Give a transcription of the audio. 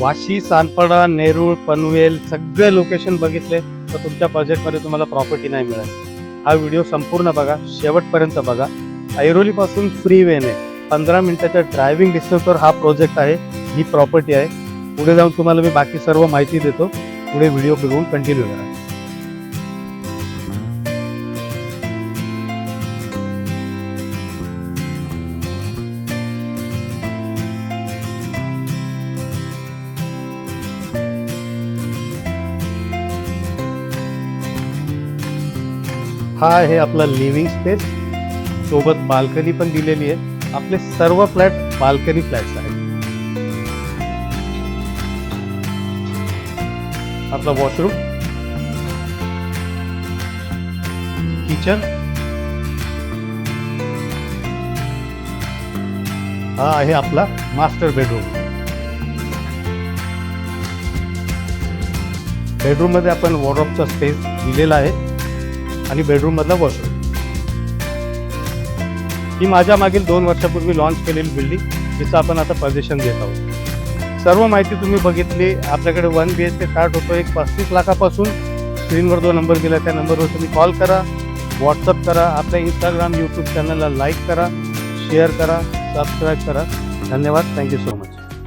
वाशी सानपाडा नेरूळ पनवेल सगळे लोकेशन बघितले तर तुमच्या बजेटमध्ये तुम्हाला प्रॉपर्टी नाही मिळेल हा व्हिडिओ संपूर्ण बघा शेवटपर्यंत बघा. ऐरोलीपासून फ्री वेने पंधरा मिनिटाच्या ड्रायव्हिंग डिस्टन्सवर हा प्रोजेक्ट आहे ही प्रॉपर्टी आहे. पुढे जाऊन तुम्हाला मी बाकी सर्व माहिती देतो. पुढे व्हिडिओ बघून कंटिन्यू करा. हा आहे आपला लिव्हिंग स्पेस सोबत बाल्कनी पण दिलेली आहे. आपले सर्व फ्लॅट बाल्कनी फ्लॅट्स आहेत. आपला वॉशरूम किचन हा आहे आपला मास्टर बेडरूम बेडरूममध्ये आपण वॉर्डरोबचा स्पेस दिलेला आहे. आणि बेडरूममधला वॉशरूम ही माझ्या मागील दोन वर्षापूर्वी लॉन्च केलेली बिल्डिंग जिचं आपण आता प्रदर्शन देत आहोत. सर्व माहिती तुम्ही बघितली. आपल्याकडे one B H K start होतो एक पस्तीस लाखापासून स्क्रीनवर जो नंबर दिला त्या नंबरवर तुम्ही कॉल करा. व्हॉट्सअप करा. आपल्या इंस्टाग्राम यूट्यूब चॅनलला लाईक करा. शेअर करा. सबस्क्राईब करा. धन्यवाद. Thank you so much